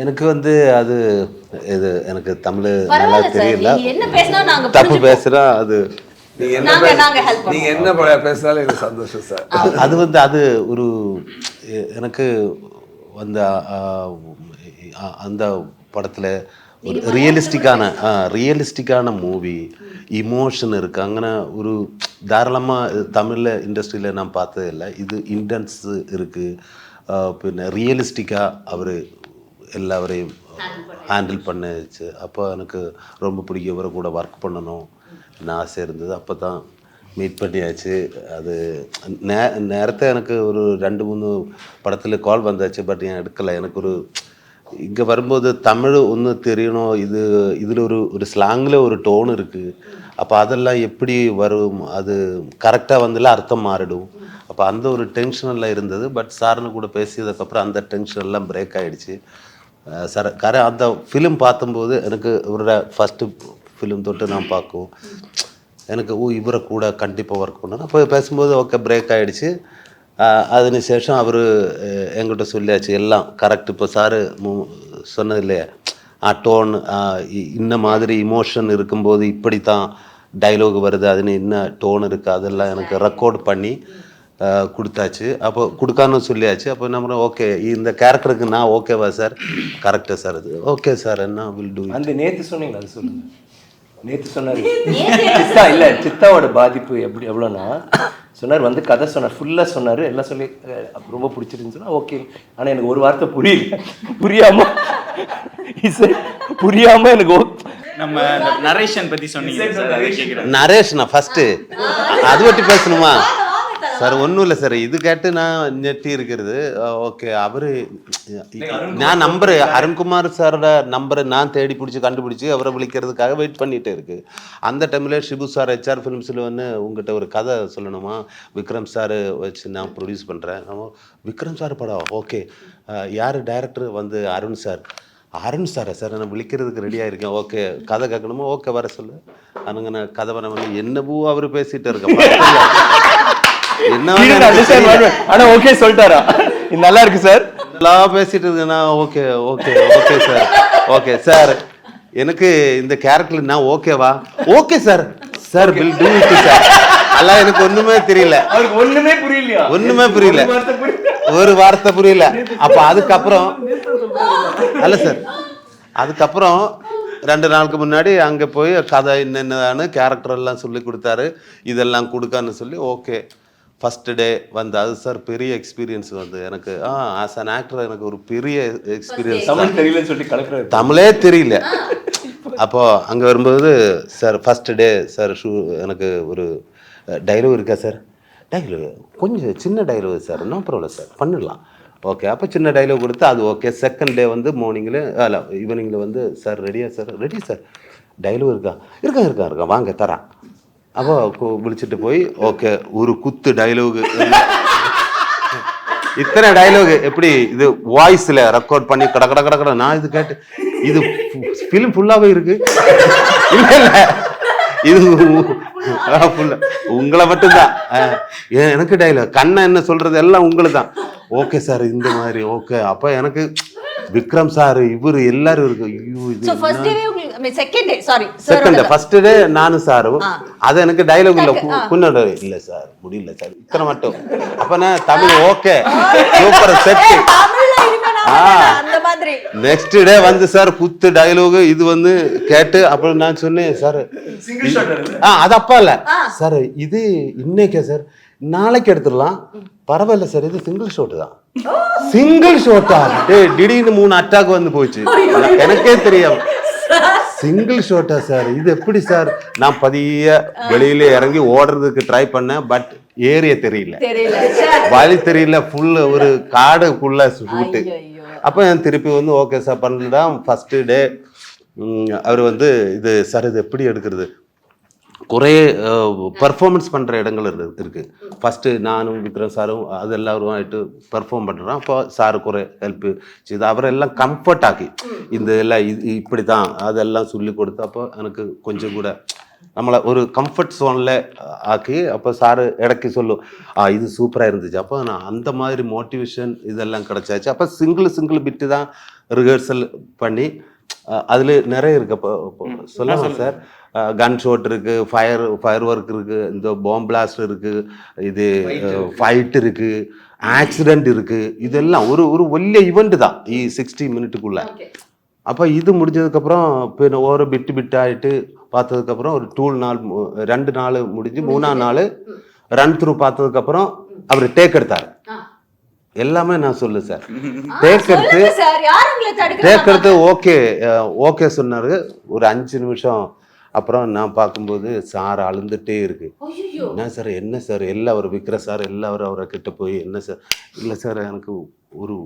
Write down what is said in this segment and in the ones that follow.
எனக்கு வந்து அது இது எனக்கு தமிழ் நல்லா தெரியல. பேசினா தப்பு. பேசுறா அது நீங்க என்ன பேசினாலும் எனக்கு சந்தோஷம் சார். அது வந்து அது ஒரு எனக்கு அந்த அந்த படத்தில் ஒரு ரியலிஸ்டிக்கான ரியலிஸ்டிக்கான மூவி இமோஷன் இருக்கு. அங்கே ஒரு தாராளமாக தமிழில் இண்டஸ்ட்ரியில் நான் பார்த்தது இல்லை. இது இன்டென்ஸ் இருக்குது பின்ன ரியலிஸ்டிக்காக அவர் எல்லாவரையும் ஹேண்டில் பண்ணுச்சு அப்போ எனக்கு ரொம்ப பிடிக்கும். இவரை கூட ஒர்க் பண்ணணும். என்ன ஆசை இருந்தது. அப்போ தான் மீட் பண்ணியாச்சு. அது நே நேரத்தை எனக்கு ஒரு ரெண்டு மூணு படத்தில் கால் வந்தாச்சு. பட் ஏன் எடுக்கலை. எனக்கு ஒரு இங்கே வரும்போது தமிழ் ஒன்று தெரியணும். இது இதில் ஒரு ஒரு ஸ்லாங்கில் ஒரு டோன் இருக்குது அப்போ அதெல்லாம் எப்படி வரும்? அது கரெக்டாக வந்துல அர்த்தம் மாறிடும். அப்போ அந்த ஒரு டென்ஷனெல்லாம் இருந்தது. பட் சார்னு கூட பேசியதுக்கப்புறம் அந்த டென்ஷன் எல்லாம் பிரேக் ஆகிடுச்சு சார் கர அந்த ஃபிலிம் பார்த்தும்போது எனக்கு இவரோட ஃபஸ்ட்டு ஃபிலிம் தொட்டு நான் பார்க்கும். எனக்கு ஓ இவரை கூட கண்டிப்பாக ஒர்க் பண்ணணும். அப்போ பேசும்போது ஓகே பிரேக் ஆகிடுச்சு அதினு சேஷம் அவர் எங்கிட்ட சொல்லியாச்சு எல்லாம் கரெக்ட் இப்போ சாரு சொன்னது இல்லையா ஆ டோன் இந்த மாதிரி இமோஷன் இருக்கும்போது இப்படி தான் டைலாக் வருது அதுன்னு என்ன டோன் இருக்குது அதெல்லாம் எனக்கு ரெக்கார்ட் பண்ணி கொடுத்தாச்சு. அப்போ கொடுக்கான்னு சொல்லியாச்சு. அப்போ நம்ம ஓகே இந்த கேரக்டருக்கு நான் ஓகேவா சார் கரெக்டாக சார் அது ஓகே சார் என்ன வில் டூ அந்த நேத்து சொன்னீங்களா அது சொல்லுங்க. நேத்து சொன்னாரு. சித்தா இல்ல சித்தாவோட பாதிப்பு எப்படி எவ்வளோன்னா சொன்னார் வந்து கதை சொன்னார். ஃபுல்லா சொன்னாரு. எல்லாம் சொல்லி ரொம்ப பிடிச்சிருந்துன்னு ஓகே ஆனா எனக்கு ஒரு வார்த்தை புரியல. புரியாம இசை புரியாம எனக்கு நம்ம நரேஷன் பத்தி சொன்னீங்க சார் அதை கேட்குறேன் நரேஷ் நான் ஃபஸ்ட்டு அது பற்றி பேசணுமா? சார் ஒன்றும் இல்லை சார். இது கேட்டு நான் நெட்டி இருக்கிறது. ஓகே. அவரு நான் நம்பரு அருண்குமார் சாரோட நம்பரை நான் தேடி பிடிச்சி கண்டுபிடிச்சி அவரை விളിக்கிறதுக்காக வெயிட் பண்ணிட்டே இருக்கு. அந்த டைமில் ஷிபு சார் ஹெச்ஆர் ஃபிலிம்ஸில் வந்து உங்ககிட்ட ஒரு கதை சொல்லணுமா? விக்ரம் சார் வச்சு நான் ப்ரொடியூஸ் பண்ணுறேன் விக்ரம் சார் படம். ஓகே. யார் டைரக்டர் வந்து அருண் சார். அருண் சாரா சார்? நான் விളിக்கிறதுக்கு ரெடியாக இருக்கேன் ஓகே. கதை கேட்கணுமா? ஓகே. வர சொல்லு. அனுங்க நான் கதை வர வந்து என்னவோ அவர் பேசிட்டு இருக்கேன் ஆனா ஓகே சொல்லிட்டாரா? இது நல்லா இருக்கு சார் நல்லா பேசிட்டு இருக்கேன்னா okay okay okay sir okay sir எனக்கு இந்த கேரக்டர் நான் ஓகேவா okay sir sir will do it sir எல்லாம் எனக்கு ஒண்ணுமே தெரியல. அவருக்கு ஒண்ணுமே புரியலையா? ஒண்ணுமே புரியல. ஒரு வார்த்தை புரியல. ஒரு வார்த்தை புரியல. அப்ப அதுக்கப்புறம் அல்ல சார் அதுக்கப்புறம் ரெண்டு நாளுக்கு முன்னாடி அங்கே போய் கதை என்னென்னு கேரக்டர் எல்லாம் சொல்லி கொடுத்தாரு. இதெல்லாம் கொடுக்கான்னு சொல்லி ஓகே ஃபர்ஸ்ட் டே வந்து அது சார் பெரிய எக்ஸ்பீரியன்ஸ் வந்து. எனக்கு ஆ ஆஸ் அன் ஆக்டர் எனக்கு ஒரு பெரிய எக்ஸ்பீரியன்ஸ் தமிழ் தெரியலன்னு சொல்லி கலக்குறாரு. தமிழே தெரியல. அப்போ அங்கே வரும்போது sir first day sir shoe எனக்கு ஒரு டைலாக் இருக்கா சார் டைலாக் கொஞ்சம் சின்ன dialogue sir no problem sir பண்ணிடலாம். ஓகே அப்போ சின்ன டைலாக் கொடுத்து அது ஓகே செகண்ட் டே வந்து மார்னிங்கில் அல்ல ஈவினிங்கில் வந்து சார் ரெடியா சார் ரெடி சார் டைலாக் இருக்கா? இருக்கா இருக்கா இருக்கா. வாங்க தரேன். அப்போ விழிச்சிட்டு போய் ஓகே ஒரு குத்து டைலாகு இத்தனை டைலாகு எப்படி இது வாய்ஸில் ரெக்கார்ட் பண்ணி கட கட கட கட நான் இது கேட்டு இது ஃபிலிம் ஃபுல்லாகவே இருக்கு. இல்லை இல்லை. இது உங்களை மட்டும்தான். எனக்கு டைலாக் கண்ணை என்ன சொல்கிறது எல்லாம் உங்களுக்கு தான் ஓகே சார் இந்த மாதிரி. ஓகே. அப்போ எனக்கு விக்ரம் சார் இவரு எல்லாரும் இருக்கு. ஐயோ இது second day sorry second first day நானும் சாரும். அது எனக்கு டைலாக் இல்ல. குன்னட இல்ல சார். முடியல சார். இத்தனை மட்டும். அப்ப நான் தமிழ் ஓகே. சூப்பர் செட் தமிழ்ல இருக்கணும் ஆ. அந்த மாதிரி. நெக்ஸ்ட் டே வந்து சார் குத்து டயலாக் இது வந்து கேட்டு அப்புறம் நான் சொன்னேன் சார். ஆ அது அப்பா இல்ல. சார் இது இன்னைக்கே சார்? நாளைக்கு எடுத்துடலாம். பரவாயில்ல சார் இது சிங்கிள் ஷாட் தான். சிங்கிள் ஷாட்டா டேய் திடீர்னு மூணு அட்டாக் வந்து போச்சு. எனக்கே தெரியும். சிங்கிள் ஷாட்டா சார் இது எப்படி சார் நான் பதிய வெளியில இறங்கி ஓடுறதுக்கு ட்ரை பண்ணேன் பட் ஏரிய தெரியல. வழி தெரியல ஃபுல் ஒரு காடுக்குள்ள ஷூட்டு ஐயோ அப்போ நான் திருப்பி வந்து ஓகே சார் பண்ணலாம். ஃபஸ்ட்டு டே அவர் வந்து இது சார் இது எப்படி எடுக்கிறது? குறைய பர்ஃபார்மன்ஸ் பண்ணுற இடங்கள் இருக்கு இருக்கு. ஃபஸ்ட்டு நானும் விக்ரம் சாரும் அது எல்லாரும் ஆகிட்டு பர்ஃபார்ம் பண்ணுறோம் அப்போ சாரு குறை ஹெல்ப்பு இது அவரெல்லாம் கம்ஃபர்ட் ஆக்கி இந்த எல்லாம் இது இப்படி தான் அதெல்லாம் சொல்லி கொடுத்து அப்போ எனக்கு கொஞ்சம் கூட நம்மளை ஒரு கம்ஃபர்ட் ஜோனில் ஆக்கி அப்போ சாரு இடக்கி சொல்லும் ஆ இது சூப்பராக இருந்துச்சு. அப்போ நான் அந்த மாதிரி மோட்டிவேஷன் இதெல்லாம் கிடச்சாச்சு. அப்போ சிங்கிள் சிங்கிள் பிட்டு தான் ரிஹர்சல் பண்ணி அதுல நிறைய இருக்கு. இப்போ சொல்லலாம் சார்? கன் ஷோட் இருக்கு ஃபயர் ஃபயர் ஒர்க் இருக்கு இந்த பாம் பிளாஸ்ட் இருக்கு இது ஃபைட் இருக்கு. ஆக்சிடென்ட் இருக்கு இதெல்லாம் ஒரு ஒரு ஒல்லிய ஈவெண்ட் தான் இ சிக்ஸ்டி மினிட்டுக்குள்ள அப்போ இது முடிஞ்சதுக்கப்புறம் பின்ன ஒரு பிட்டு பிட் ஆகிட்டு பார்த்ததுக்கப்புறம் ஒரு டூ நாள் ரெண்டு நாள் முடிஞ்சு மூணாம் நாள் ரன் த்ரூ பார்த்ததுக்கப்புறம் அவர் டேக் எடுத்தார். எல்லாமே நான் சொல்லு சார் டேக் எடுத்து டேக் எடுத்து ஓகே ஓகே சொன்னாரு. ஒரு அஞ்சு நிமிஷம் அப்புறம் நான் பார்க்கும்போது சார் அழுந்துட்டே இருக்கு. ஐயோ என்ன சார் என்ன சார்? எல்லாம் அவர் விற்கிற சார் எல்லாரும் அவரை கிட்ட போய் என்ன சார்? இல்லை சார் எனக்கு ஒரு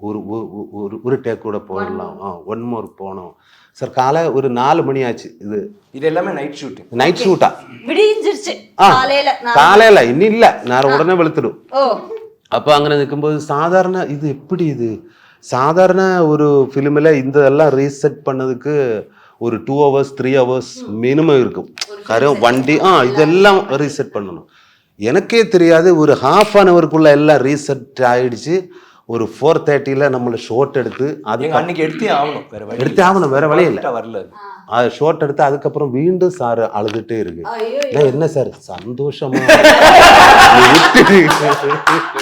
ஒரு ஒரு- ஒரு டேக் கூட போடலாம். ஆ ஒன் மோர் போனோம். சார் காலை ஒரு நாலு மணி ஆச்சு. இது இது எல்லாமே நைட் ஷூட்டிங் நைட் ஷூட்டா விடிஞ்சிருச்சு. ஆ காலையில நான் காலையில. இன்னும் இல்லை. நான் உடனே வெளுத்துடும். ஓ. அப்போ அங்கே நிற்கும்போது சாதாரண இது எப்படி இது? சாதாரண ஒரு ஃபிலிமில் இந்த எல்லாம் ரீசெட் பண்ணதுக்கு ஒரு two hours three hours minimum இருக்கும். கரும் வண்டி ஆ இதெல்லாம் ரீசெட் பண்ணணும். எனக்கே தெரியாது ஒரு ஹாஃப் அன் ஹவருக்குள்ள எல்லாம் ரீசெட் ஆயிடுச்சு. ஒரு ஃபோர் தேர்ட்டியில் நம்மளை ஷோட் எடுத்து அது அன்னைக்கு எடுத்தே ஆகணும். வேற வழி எடுத்தே ஆகணும் வேற வழி இல்லை. வரல அது. ஷோட் எடுத்து அதுக்கப்புறம் மீண்டும் சார் அழுதுட்டே இருக்கு. ஐயோ நான் என்ன சார் சந்தோஷமா.